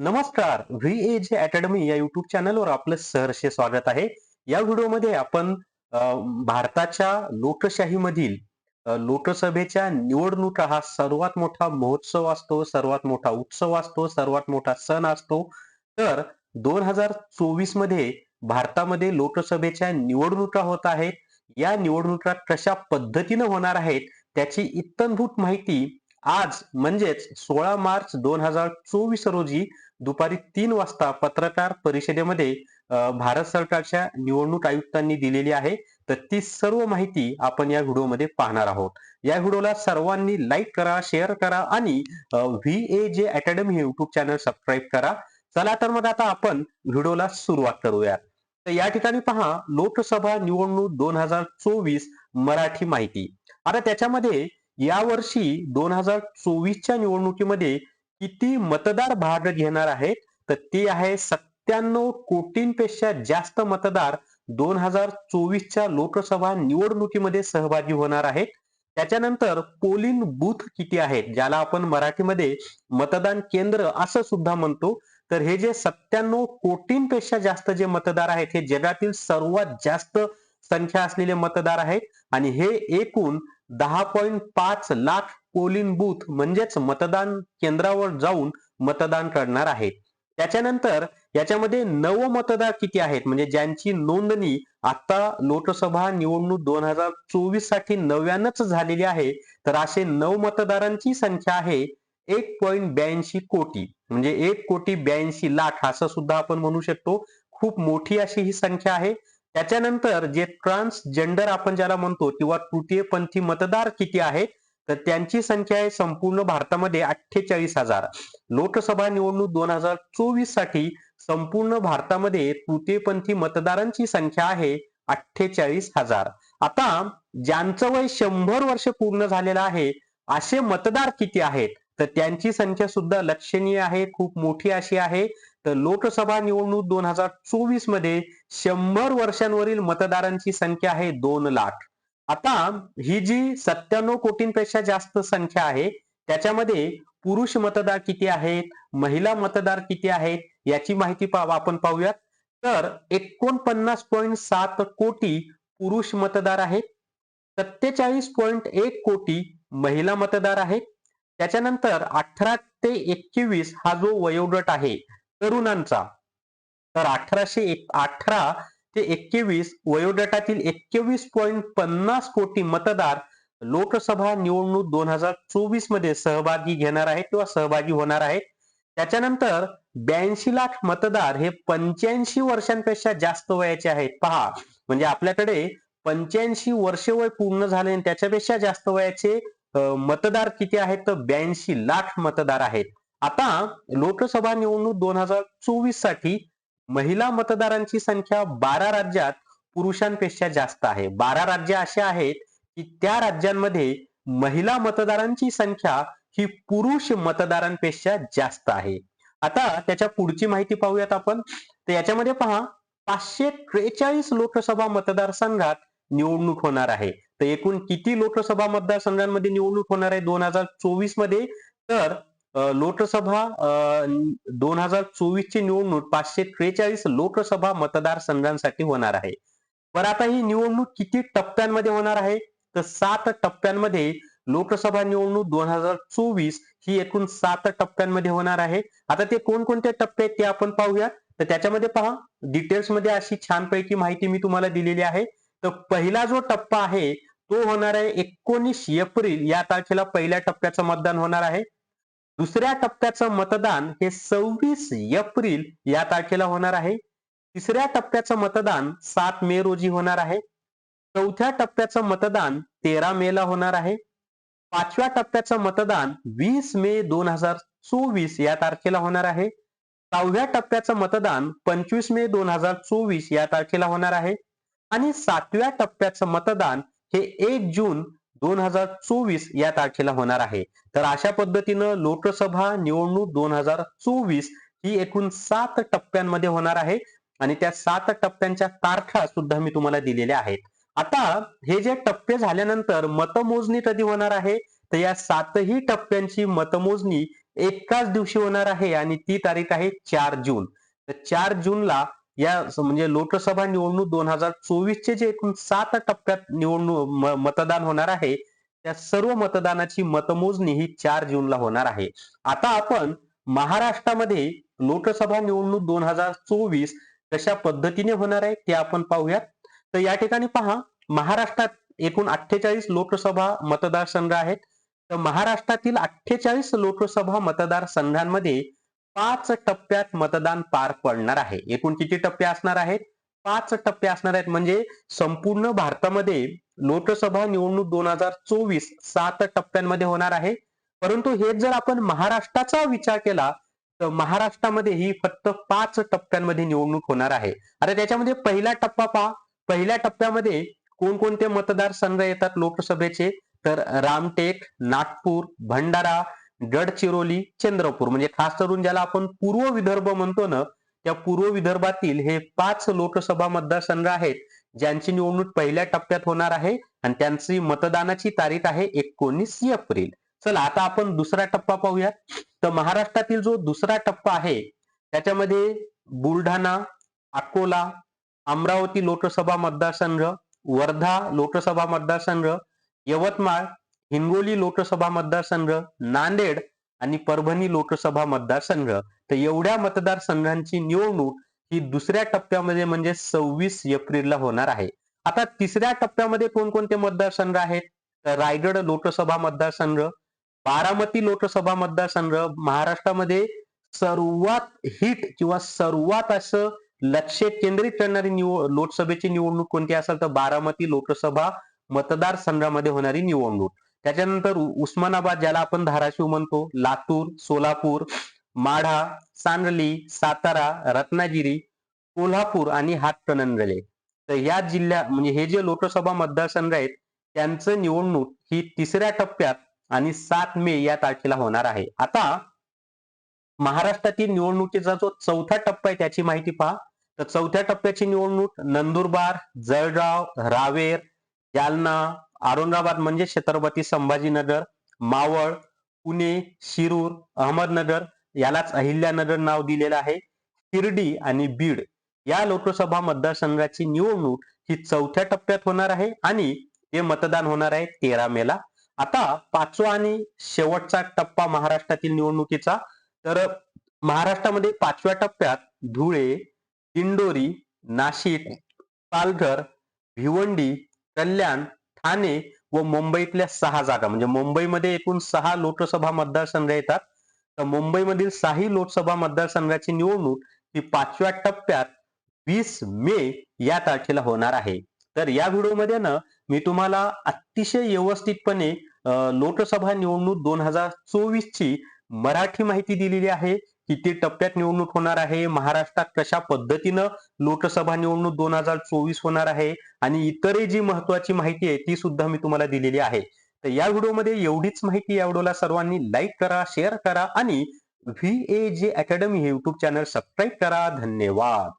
नमस्कार. V A जे academy या युट्यूब चॅनलवर आपलं सहर्ष स्वागत आहे. या व्हिडिओमध्ये आपण भारताच्या लोकशाहीमधील लोकसभेच्या निवडणुका हा सर्वात मोठा महोत्सव असतो सर्वात मोठा उत्सव असतो सर्वात मोठा सण असतो. तर दोन हजार चोवीसमध्ये भारतामध्ये लोकसभेच्या निवडणुका होत आहेत या निवडणुका कशा पद्धतीनं होणार आहेत त्याची इत्तनभूत माहिती आज म्हणजेच सोळा मार्च दोन हजार चोवीस रोजी दुपारी तीन वाजता पत्रकार परिषदेमध्ये भारत सरकारच्या निवडणूक आयुक्तांनी दिलेली आहे. तर ती सर्व माहिती आपण या व्हिडिओमध्ये पाहणार आहोत. या व्हिडिओला सर्वांनी लाईक करा शेअर करा आणि व्ही ए जे अकॅडमी हे युट्यूब चॅनल सबस्क्राईब करा. चला तर मग आता आपण व्हिडिओला सुरुवात करूया तर या ठिकाणी पहा लोकसभा निवडणूक दोन हजार चोवीस मराठी माहिती. आता त्याच्यामध्ये यावर्षी दोन हजार चोवीसच्या निवडणुकीमध्ये किती मतदार भाग घेणार आहेत? तर ते आहे सत्त्याण्णव कोटींपेक्षा जास्त मतदार दोन हजार चोवीसच्या लोकसभा निवडणुकीमध्ये सहभागी होणार आहेत. त्याच्यानंतर पोलिंग बूथ किती आहेत ज्याला आपण मराठीमध्ये मतदान केंद्र असं सुद्धा म्हणतो. तर हे जे सत्त्याण्णव कोटींपेक्षा जास्त जे मतदार आहेत हे जगातील सर्वात जास्त संख्या असलेले मतदार आहेत. आणि हे एकूण दहा पॉईंट पाच लाख पोलिंग बूथ म्हणजेच मतदान केंद्रावर जाऊन मतदान करणार आहेत. त्याच्यानंतर याच्यामध्ये नव मतदार किती आहेत? म्हणजे ज्यांची नोंदणी आता लोकसभा निवडणूक दोन हजार चोवीससाठी नव्यानच झालेली आहे तर असे नव मतदारांची संख्या आहे एक पॉईंट ब्याऐंशी कोटी. म्हणजे एक कोटी ब्याऐंशी लाख असं सुद्धा आपण म्हणू शकतो. खूप मोठी अशी ही संख्या आहे. त्याच्यानंतर जे ट्रान्सजेंडर आपण ज्याला म्हणतो किंवा तृतीयपंथी मतदार किती आहेत तर त्यांची संख्या आहे संपूर्ण भारतामध्ये अठ्ठेचाळीस हजार. लोकसभा निवडणूक दोन हजार चोवीससाठी संपूर्ण भारतामध्ये तृतीयपंथी मतदारांची संख्या आहे अठ्ठेचाळीस हजार. आता ज्यांचं वय शंभर वर्ष पूर्ण झालेलं आहे असे मतदार किती आहेत? तर त्यांची संख्या सुद्धा लक्षणीय आहे खूप मोठी अशी आहे. तर लोकसभा निवडणूक दोन हजार चोवीसमध्ये शंभर वर्षांवरील मतदारांची संख्या आहे दोन लाख. आता ही जी सत्त्याण्णव कोटींपेक्षा जास्त संख्या आहे त्याच्यामध्ये पुरुष मतदार किती आहेत महिला मतदार किती आहेत याची माहिती आपण पाहूयात. तर एकोणपन्नास पॉईंट सात कोटी पुरुष मतदार आहेत सत्तेचाळीस पॉईंट एक कोटी महिला मतदार आहेत. त्याच्यानंतर अठरा ते एकवीस हा जो वयोगट आहे तरुणांचा. तर अठराशे एक अठरा ते एकवीस वयोगटातील एकवीस पॉईंट पन्नास कोटी मतदार लोकसभा निवडणूक दोन हजार चोवीसमध्ये सहभागी घेणार आहेत किंवा सहभागी होणार आहेत. त्याच्यानंतर ब्याऐंशी लाख मतदार हे पंच्याऐंशी वर्षांपेक्षा जास्त वयाचे आहेत. पहा म्हणजे आपल्याकडे पंच्याऐंशी वर्ष वय पूर्ण झाले आणि त्याच्यापेक्षा जास्त वयाचे मतदार किती आहेत? तर ब्याऐंशी लाख मतदार आहेत. आता लोकसभा निवडणूक दोन हजार चोवीससाठी महिला मतदारांची संख्या बारा राज्यात पुरुषांपेक्षा जास्त आहे. बारा राज्य असे आहेत की त्या राज्यांमध्ये महिला मतदारांची संख्या ही पुरुष मतदारांपेक्षा जास्त आहे. आता त्याच्या पुढची माहिती पाहूयात आपण. तर याच्यामध्ये पहा पाचशे त्रेचाळीस लोकसभा मतदारसंघात निवडणूक होणार आहे. तर एकूण किती लोकसभा मतदारसंघांमध्ये निवडणूक होणार आहे दोन हजार चोवीसमध्ये? तर लोकसभा दोन हजार चोवीस ची निवडणूक पाचशे त्रेचाळीस लोकसभा मतदारसंघांसाठी होणार आहे. बरं आता ही निवडणूक किती टप्प्यांमध्ये होणार आहे? तर सात टप्प्यांमध्ये लोकसभा निवडणूक दोन हजार चोवीस ही एकूण सात टप्प्यांमध्ये होणार आहे. आता ते कोणकोणते टप्पे आहेत ते आपण पाहूया तर त्याच्यामध्ये पहा डिटेल्समध्ये अशी छानपैकी माहिती मी तुम्हाला दिलेली आहे. तर पहिला जो टप्पा आहे तो होणार आहे एकोणीस एप्रिल या तारखेला पहिल्या टप्प्याचं मतदान होणार आहे. दुसऱ्या टप्प्याचं मतदान हे सव्वीस एप्रिल या तारखेला होणार आहे. तिसऱ्या टप्प्याचं मतदान सात मे रोजी होणार आहे. चौथ्या टप्प्याचं मतदान तेरा मे ला होणार आहे. पाचव्या टप्प्याचं मतदान वीस मे दोन हजार चोवीस या तारखेला होणार आहे. सहाव्या टप्प्याचं मतदान पंचवीस मे दोन हजार चोवीस या तारखेला होणार आहे. आणि सातव्या टप्प्याचं मतदान हे एक जून दोन हजार चोवीस या तारखेला होणार आहे. तर अशा पद्धतीनं लोकसभा निवडणूक दोन हजार चोवीस ही एकूण सात टप्प्यांमध्ये होणार आहे. आणि त्या सात टप्प्यांच्या तारखा सुद्धा मी तुम्हाला दिलेल्या आहेत. आता हे जे टप्पे झाल्यानंतर मतमोजणी कधी होणार आहे? तर या सातही टप्प्यांची मतमोजणी एकाच दिवशी होणार आहे आणि ती तारीख आहे चार जून. तर चार जूनला या म्हणजे लोकसभा निवडणूक दोन हजार चोवीसचे जे एकूण सात टप्प्यात निवडणूक मतदान होणार आहे त्या सर्व मतदानाची मतमोजणी ही चार जूनला होणार आहे. आता आपण महाराष्ट्रामध्ये लोकसभा निवडणूक दोन हजार चोवीस कशा पद्धतीने होणार आहे ते आपण पाहूयात. तर या ठिकाणी पहा महाराष्ट्रात एकूण अठ्ठेचाळीस लोकसभा मतदारसंघ आहेत. तर महाराष्ट्रातील अठ्ठेचाळीस लोकसभा मतदारसंघांमध्ये पाच टप्प्यात मतदान पार पडणार आहे. एकूण किती टप्पे असणार आहेत? पाच टप्पे असणार आहेत म्हणजे संपूर्ण भारतामध्ये लोकसभा निवडणूक दोन हजार चोवीस सात टप्प्यांमध्ये होणार आहे. परंतु हे जर आपण महाराष्ट्राचा विचार केला तर महाराष्ट्रामध्ये ही फक्त पाच टप्प्यांमध्ये निवडणूक होणार आहे. आता त्याच्यामध्ये पहिला टप्पा पहा. पहिल्या टप्प्यामध्ये कोणकोणते मतदारसंघ येतात लोकसभेचे? तर रामटेक नागपूर भंडारा गडचिरोली चंद्रपूर. म्हणजे खास करून ज्याला आपण पूर्व विदर्भ म्हणतो ना त्या पूर्व विदर्भातील हे पाच लोकसभा मतदारसंघ आहेत ज्यांची निवडणूक पहिल्या टप्प्यात होणार आहे आणि त्यांची मतदानाची तारीख आहे एकोणीस एप्रिल. चला आता आपण दुसरा टप्पा पाहूयात. तर महाराष्ट्रातील जो दुसरा टप्पा आहे त्याच्यामध्ये बुलढाणा अकोला अमरावती लोकसभा मतदारसंघ वर्धा लोकसभा मतदारसंघ यवतमाळ हिंगोली लोकसभा मतदारसंघ नांदेड आणि परभणी लोकसभा मतदारसंघ. तर एवढ्या मतदारसंघांची निवडणूक ही दुसऱ्या टप्प्यामध्ये म्हणजे सव्वीस एप्रिलला होणार आहे. आता तिसऱ्या टप्प्यामध्ये कोणकोणते मतदारसंघ आहेत? तर रायगड लोकसभा मतदारसंघ बारामती लोकसभा मतदारसंघ महाराष्ट्रामध्ये सर्वात हिट किंवा सर्वात असं लक्ष केंद्रित करणारी निव लोकसभेची निवडणूक कोणती असेल? तर बारामती लोकसभा मतदारसंघामध्ये होणारी निवडणूक. त्याच्यानंतर उस्मानाबाद ज्याला आपण धाराशिव म्हणतो लातूर सोलापूर माढा सांगली सातारा रत्नागिरी कोल्हापूर आणि हातकणंगले तर या जिल्ह्या म्हणजे हे जे लोकसभा मतदारसंघ आहेत त्यांचं निवडणूक ही तिसऱ्या टप्प्यात आणि सात मे या तारखेला होणार आहे. आता महाराष्ट्रातील निवडणुकीचा जो चौथा टप्पा आहे त्याची माहिती पहा. तर चौथ्या टप्प्याची निवडणूक नंदुरबार जळगाव रावेर जालना औरंगाबाद म्हणजे छत्रपती संभाजीनगर मावळ पुणे शिरूर अहमदनगर यालाच अहिल्यानगर नाव दिलेलं आहे. शिर्डी आणि बीड या लोकसभा मतदारसंघाची निवडणूक ही चौथ्या टप्प्यात होणार आहे आणि हे मतदान होणार आहे तेरा मेला आता पाचवा आणि शेवटचा टप्पा महाराष्ट्रातील निवडणुकीचा. तर महाराष्ट्रामध्ये पाचव्या टप्प्यात धुळे दिंडोरी नाशिक पालघर भिवंडी कल्याण ठाणे व मुंबईतल्या सहा जागा. म्हणजे मुंबईमध्ये एकूण सहा लोकसभा मतदारसंघ येतात. तर मुंबईमधील साही लोकसभा मतदारसंघाची निवडणूक ही पाचव्या टप्प्यात वीस मे या तारखेला होणार आहे. तर या व्हिडिओमध्ये ना मी तुम्हाला अतिशय व्यवस्थितपणे लोकसभा निवडणूक दोन हजार चोवीस ची मराठी माहिती दिलेली आहे. किती टप्प्यात निवडणूक होणार आहे. महाराष्ट्रात कशा पद्धतीनं लोकसभा निवडणूक दोन हजार चोवीस होणार आहे आणि इतरही जी महत्वाची माहिती आहे ती सुद्धा मी तुम्हाला दिलेली आहे. तर या व्हिडिओमध्ये एवढीच माहिती या व्हिडिओला सर्वांनी लाईक करा शेअर करा आणि व्ही ए जे अकॅडमी हे युट्यूब चॅनल सबस्क्राईब करा. धन्यवाद.